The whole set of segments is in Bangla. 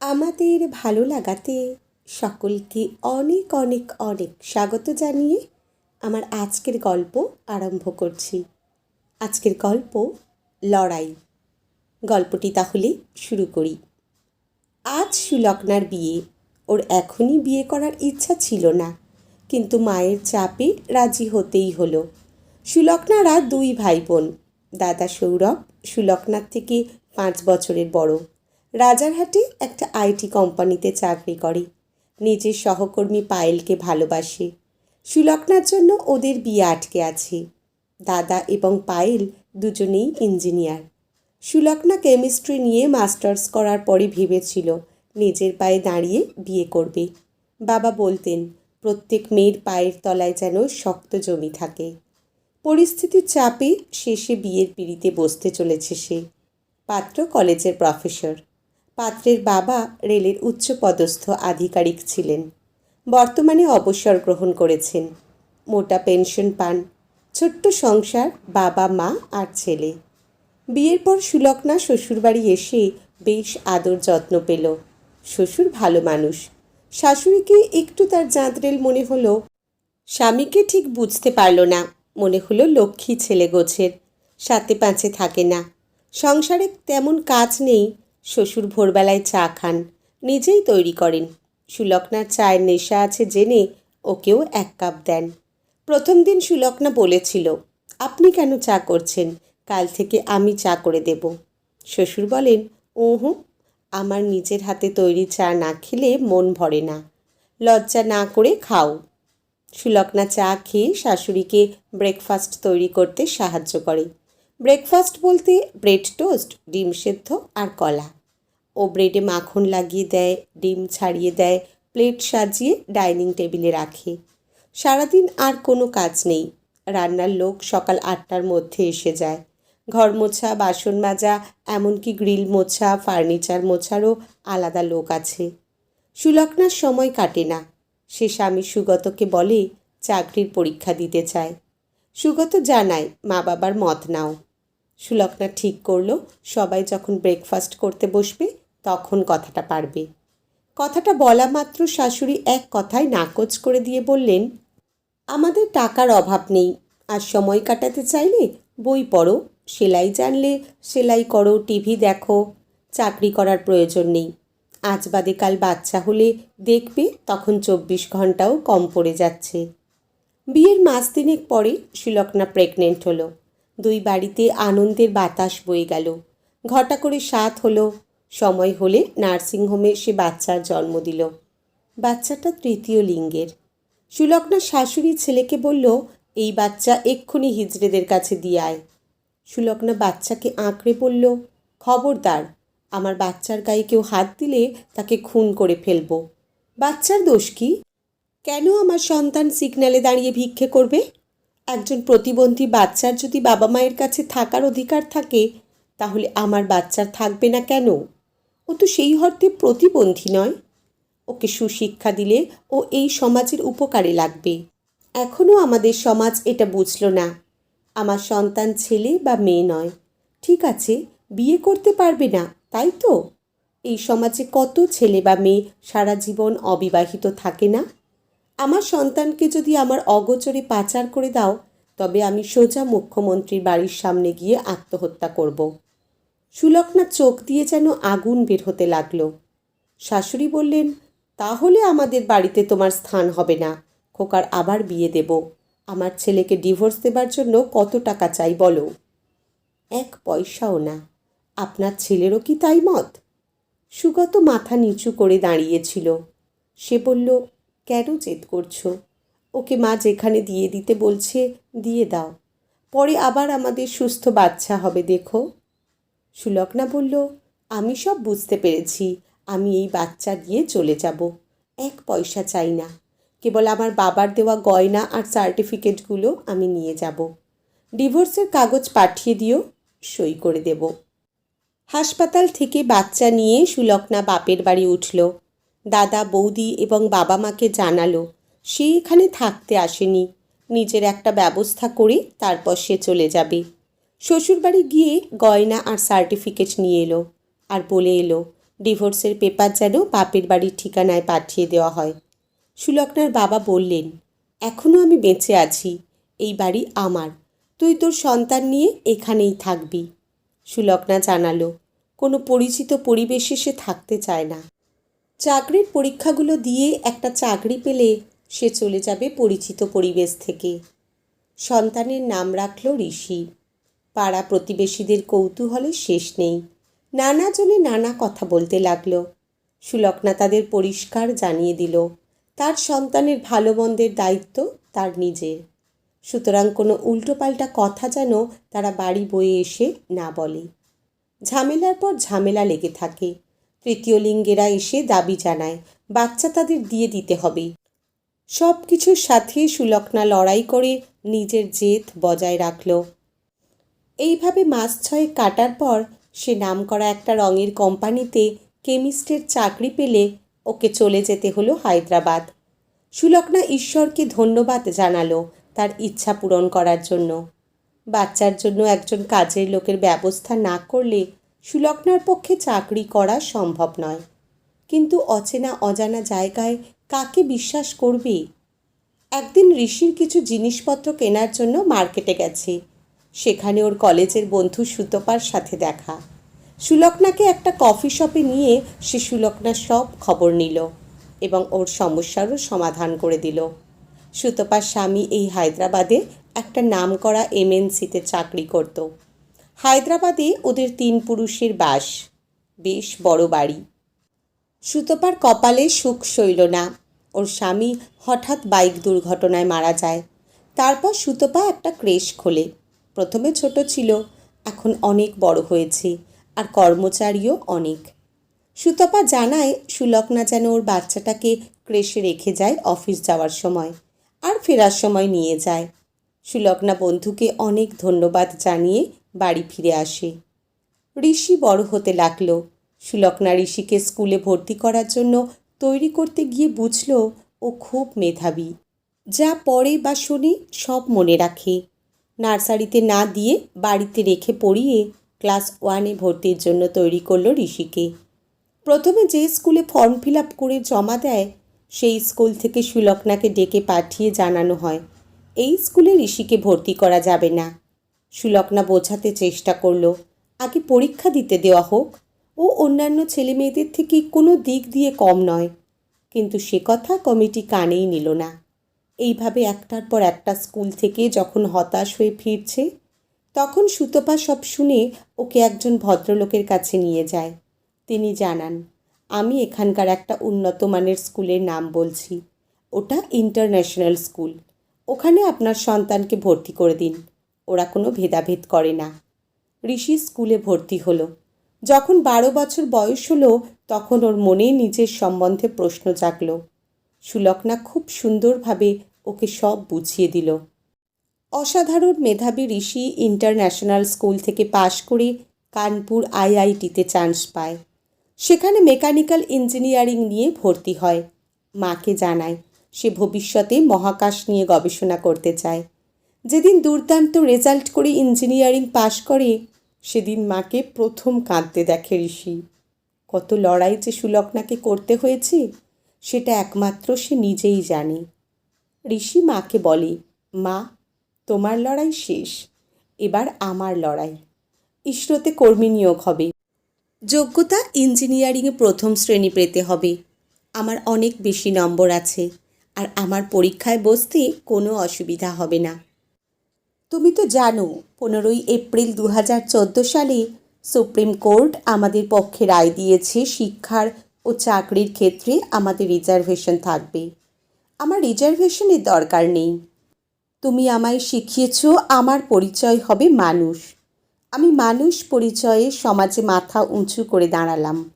আমাদের ভালো লাগাতে সকলকে অনেক অনেক অনেক স্বাগত জানিয়ে আমার আজকের গল্প আরম্ভ করছি। আজকের গল্প লড়াই। গল্পটি তাহলে শুরু করি। আজ সুলগ্নার বিয়ে। ওর এখনই বিয়ে করার ইচ্ছা ছিল না, কিন্তু মায়ের চাপে রাজি হতেই হলো। সুলগ্নারা দুই ভাই বোন, দাদা সৌরভ সুলগ্নার থেকে পাঁচ বছরের বড়। রাজারহাটে একটা আইটি কোম্পানিতে চাকরি করে। নিজের সহকর্মী পায়েলকে ভালোবাসে। সুলগ্নার জন্য ওদের বিয়ে আটকে আছে। দাদা এবং পায়েল দুজনেই ইঞ্জিনিয়ার। সুলগ্না কেমিস্ট্রি নিয়ে মাস্টার্স করার পরে ভেবেছিল নিজের পায়ে দাঁড়িয়ে বিয়ে করবে। বাবা বলতেন, প্রত্যেক মেয়ের পায়ের তলায় যেন শক্ত জমি থাকে। পরিস্থিতির চাপে শেষে বিয়ের পিড়িতে বসতে চলেছে সে। পাত্র কলেজের প্রফেসর। পাত্রের বাবা রেলের উচ্চপদস্থ আধিকারিক ছিলেন। বর্তমানে অবসর গ্রহণ করেছেন। মোটা পেনশন পান, ছোট্ট সংসার, বাবা, মা আর ছেলে। বিয়ের পর সুলগ্না শ্বশুরবাড়ি এসে বেশ আদর যত্ন পেল। শ্বশুর ভালো মানুষ। শাশুড়িকে একটু তার জাঁতরেল মনে হলো। স্বামীকে ঠিক বুঝতে পারল না। মনে হলো লক্ষ্মী ছেলে গোছের। সাথে পাঁচে থাকে না। সংসারে তেমন কাজ নেই। শ্বশুর ভোরবেলায় চা খান, নিজেই তৈরি করেন। সুলগ্নার চায়ের নেশা আছে জেনে ওকেও এক কাপ দেন। প্রথম দিন সুলগ্না বলেছিল, আপনি কেন চা করছেন? কাল থেকে আমি চা করে দেব। শ্বশুর বলেন ওহু আমার নিজের হাতে তৈরি চা না খেলে মন ভরে না। লজ্জা না করে খাও। সুলগ্না চা খেয়ে শাশুড়িকে ব্রেকফাস্ট তৈরি করতে সাহায্য করে। ব্রেকফাস্ট বলতে ব্রেড টোস্ট, ডিম সেদ্ধ আর কলা। ও ব্রেডে মাখন লাগিয়ে দেয়, ডিম ছাড়িয়ে দেয়, প্লেট সাজিয়ে ডাইনিং টেবিলে রাখে। সারাদিন আর কোনো কাজ নেই। রান্নার লোক সকাল আটটার মধ্যে এসে যায়। ঘর মোছা, বাসন মাজা, এমনকি গ্রিল মোছা, ফার্নিচার মোছারও আলাদা লোক আছে। সুলগ্নার সময় কাটে না। সে স্বামী সুগতকে বলে, চাকরির পরীক্ষা দিতে চায়। সুগত জানায়, মা বাবার মত নাও। সুলগ্না ঠিক করল, সবাই যখন ব্রেকফাস্ট করতে বসবে, তখন কথাটা পারবে। কথাটা বলা মাত্র শাশুড়ি এক কথায় নাকচ করে দিয়ে বললেন, আমাদের টাকার অভাব নেই, আর সময় কাটাতে চাইলে বই পড়ো, সেলাই জানলে সেলাই করো, টিভি দেখো, চাকরি করার প্রয়োজন নেই। আজ বাদে কাল বাচ্চা হলে দেখবে তখন চব্বিশ ঘন্টাও কম পড়ে যাচ্ছে। বিয়ের মাস দিনেক পরে সুলগ্না প্রেগনেন্ট হলো। দুই বাড়িতে আনন্দের বাতাস বয়ে গেল। ঘটা করে সাত হলো, সময় হলে নার্সিংহোমে সে বাচ্চার জন্ম দিল। বাচ্চাটা তৃতীয় লিঙ্গের। সুলগ্না শাশুড়ি ছেলেকে বলল, এই বাচ্চা এক্ষুনি হিজড়েদের কাছে দিয়ে আয়। সুলগ্না বাচ্চাকে আঁকড়ে বলল, খবরদার, আমার বাচ্চার গায়ে কেউ হাত দিলে তাকে খুন করে ফেলব। বাচ্চার দোষ কি? কেন আমার সন্তান সিগন্যালে দাঁড়িয়ে ভিক্ষে করবে? একজন প্রতিবন্ধী বাচ্চার যদি বাবা মায়ের কাছে থাকার অধিকার থাকে, তাহলে আমার বাচ্চার থাকবে না কেন? ও তো সেই অর্থে প্রতিবন্ধী নয়। ওকে সুশিক্ষা দিলে ও এই সমাজের উপকারে লাগবে। এখনও আমাদের সমাজ এটা বুঝল না। আমার সন্তান ছেলে বা মেয়ে নয়। ঠিক আছে, বিয়ে করতে পারবে না, তাই তো? এই সমাজে কত ছেলে বা মেয়ে সারা জীবন অবিবাহিত থাকে না? আমার সন্তানকে যদি আমার অগোচরে পাচার করে দাও, তবে আমি সোজা মুখ্যমন্ত্রীর বাড়ির সামনে গিয়ে আত্মহত্যা করব। সুলগ্না চোখ দিয়ে যেন আগুন বের হতে লাগল। শাশুড়ি বললেন, তাহলে আমাদের বাড়িতে তোমার স্থান হবে না। খোকার আবার বিয়ে দেব। আমার ছেলেকে ডিভোর্স দেবার জন্য কত টাকা চাই বলো? এক পয়সাও না। আপনার ছেলেরও কি তাই মত? সুগত মাথা নিচু করে দাঁড়িয়েছিল। সে বলল কেন জেদ করছ? ওকে মা যেখানে দিয়ে দিতে বলছে, দিয়ে দাও। পরে আবার আমাদের সুস্থ বাচ্চা হবে, দেখো। সুলগ্না বলল, আমি সব বুঝতে পেরেছি, আমি এই বাচ্চা দিয়ে চলে যাব। এক পয়সা চাই না। কেবল আমার বাবার দেওয়া গয়না আর সার্টিফিকেটগুলো আমি নিয়ে যাব। ডিভোর্সের কাগজ পাঠিয়ে দিও, সই করে দেব। হাসপাতাল থেকে বাচ্চা নিয়ে সুলগ্না বাপের বাড়ি উঠল। দাদা, বৌদি এবং বাবা মাকে জানালো। সে এখানে থাকতে আসেনি। নিজের একটা ব্যবস্থা করে তারপর সে চলে যাবে। শ্বশুরবাড়ি গিয়ে গয়না আর সার্টিফিকেট নিয়ে এলো আর বলে এলো ডিভোর্সের পেপার যেন বাপের বাড়ির ঠিকানায় পাঠিয়ে দেওয়া হয়। সুলগ্নার বাবা বললেন এখনও আমি বেঁচে আছি, এই বাড়ি আমার। তুই তোর সন্তান নিয়ে এখানেই থাকবি। সুলগ্না জানালো, কোনো পরিচিত পরিবেশে সে থাকতে চায় না। চাকরির পরীক্ষাগুলো দিয়ে একটা চাকরি পেলে সে চলে যাবে পরিচিত পরিবেশ থেকে। সন্তানের নাম রাখল ঋষি। পাড়া প্রতিবেশীদের কৌতূহলের শেষ নেই। নানা জনে নানা কথা বলতে লাগল। সুলকনা তাদের পরিষ্কার জানিয়ে দিল, তার সন্তানের ভালো মন্দের দায়িত্ব তার নিজের। সুতরাং কোনো উল্টোপাল্টা কথা যেন তারা বাড়ি বয়ে এসে না বলে। ঝামেলার পর ঝামেলা লেগে থাকে। তৃতীয় লিঙ্গেরা এসে দাবি জানায়, বাচ্চা তাদের দিয়ে দিতে হবে। সব কিছুর সাথে সুলগ্না লড়াই করে নিজের জেদ বজায় রাখল। এইভাবে মাস ছয়েক কাটার পর সে নাম করা একটা রঙের কোম্পানিতে কেমিস্টের চাকরি পেলে ওকে চলে যেতে হলো হায়দ্রাবাদ। সুলগ্না ঈশ্বরকে ধন্যবাদ জানালো তার ইচ্ছা পূরণ করার জন্য। বাচ্চার জন্য একজন কাজের লোকের ব্যবস্থা না করলে সুলগ্নার পক্ষে চাকরি করা সম্ভব নয়। কিন্তু অচেনা অজানা জায়গায় কাকে বিশ্বাস করবে? একদিন ঋষির কিছু জিনিসপত্র কেনার জন্য মার্কেটে গেছে। সেখানে ওর কলেজের বন্ধু সুতপার সাথে দেখা। সুলগ্নাকে একটা কফি শপে নিয়ে সে সুলগ্নার সব খবর নিল এবং ওর সমস্যারও সমাধান করে দিল। সুতপার স্বামী এই হায়দ্রাবাদে একটা নামকরা এমএনসিতে চাকরি করত। হায়দ্রাবাদে ওদের তিন পুরুষের বাস। বেশ বড় বাড়ি। সুতপার কপালে সুখ সইল না। ওর স্বামী হঠাৎ বাইক দুর্ঘটনায় মারা যায়। তারপর সুতপা একটা ক্রেশ খোলে। প্রথমে ছোট ছিল, এখন অনেক বড় হয়েছে, আর কর্মচারীও অনেক। সুতপা জানায় সুলগ্না যেন ওর বাচ্চাটাকে ক্রেশে রেখে যায় অফিস যাওয়ার সময়, আর ফেরার সময় নিয়ে যায়। সুলগ্না বন্ধুকে অনেক ধন্যবাদ জানিয়ে বাড়ি ফিরে আসে। ঋষি বড় হতে লাগল। সুলগ্না ঋষিকে স্কুলে ভর্তি করার জন্য তৈরি করতে গিয়ে বুঝল ও খুব মেধাবী। যা পড়ে বা শোনে সব মনে রাখে। নার্সারিতে না দিয়ে বাড়িতে রেখে পড়িয়ে ক্লাস ওয়ানে ভর্তির জন্য তৈরি করল ঋষিকে। প্রথমে যে স্কুলে ফর্ম ফিল আপ করে জমা দেয়, সেই স্কুল থেকে সুলগ্নাকে ডেকে পাঠিয়ে জানানো হয়। এই স্কুলে ঋষিকে ভর্তি করা যাবে না। সুলগ্না বোঝাতে চেষ্টা করল, আগে পরীক্ষা দিতে দেওয়া হোক। ও অন্যান্য ছেলে মেয়েদের থেকে কোনো দিক দিয়ে কম নয়। কিন্তু সে কথা কমিটি কানেই নিল না। এইভাবে একটার পর একটা স্কুল থেকে যখন হতাশ হয়ে ফিরছে, তখন সুতপা সব শুনে ওকে একজন ভদ্রলোকের কাছে নিয়ে যায়। তিনি জানান, আমি এখানকার একটা উন্নত মানের স্কুলের নাম বলছি। ওটা ইন্টারন্যাশনাল স্কুল। ওখানে আপনার সন্তানকে ভর্তি করে দিন। ওরা কোনো ভেদাভেদ করে না। ঋষি স্কুলে ভর্তি হলো। যখন বারো বছর বয়স হলো, তখন ওর মনে নিজের সম্বন্ধে প্রশ্ন জাগলো। সুলগ্না খুব সুন্দরভাবে ওকে সব বুঝিয়ে দিল। অসাধারণ মেধাবী ঋষি ইন্টারন্যাশনাল স্কুল থেকে পাশ করে কানপুর আইআইটিতে চান্স পায়। সেখানে মেকানিক্যাল ইঞ্জিনিয়ারিং নিয়ে ভর্তি হয়। মাকে জানায়, সে ভবিষ্যতে মহাকাশ নিয়ে গবেষণা করতে চায়। যেদিন দুর্দান্ত রেজাল্ট করে ইঞ্জিনিয়ারিং পাশ করে, সেদিন মাকে প্রথম কাঁদতে দেখে ঋষি। কত লড়াই যে সুলগ্নাকে করতে হয়েছে, সেটা একমাত্র সে নিজেই জানে। ঋষি মাকে বলে, মা, তোমার লড়াই শেষ, এবার আমার লড়াই। ইসরোতে কর্মী নিয়োগ হবে। যোগ্যতা ইঞ্জিনিয়ারিংয়ে প্রথম শ্রেণি পেতে হবে। আমার অনেক বেশি নম্বর আছে, আর আমার পরীক্ষায় বসতে কোনো অসুবিধা হবে না। তুমি তো জানো, পনেরোই এপ্রিল দু হাজার চোদ্দ সালে সুপ্রিম কোর্ট আমাদের পক্ষে রায় দিয়েছে শিক্ষার ও চাকরির ক্ষেত্রে আমাদের রিজার্ভেশন থাকবে। আমার রিজার্ভেশনের দরকার নেই। তুমি আমায় শিখিয়েছ, আমার পরিচয় হবে মানুষ। আমি মানুষ পরিচয়ে সমাজে মাথা উঁচু করে দাঁড়ালাম।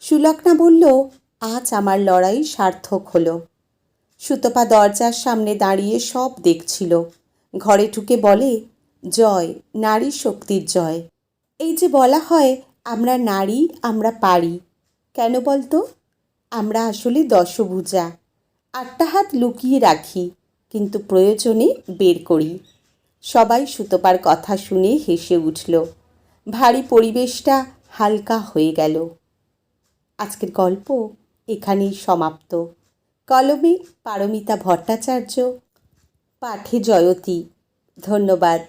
সুলগ্না বলল, আজ আমার লড়াই সার্থক হলো। সুতপা দরজার সামনে দাঁড়িয়ে সব দেখছিল। ঘরে ঢুকে বলে, জয়, নারী শক্তির জয়। এই যে বলা হয়, আমরা নারী, আমরা পারি। কেন বলতো? আমরা আসলে দশভুজা। আটটা হাত লুকিয়ে রাখি, কিন্তু প্রয়োজনে বের করি। সবাই সুতপার কথা শুনে হেসে উঠল। ভারী পরিবেশটা হালকা হয়ে গেল। আজকের গল্প এখানেই সমাপ্ত। কলমে পারমিতা ভট্টাচার্য পাঠে জয়তী। ধন্যবাদ।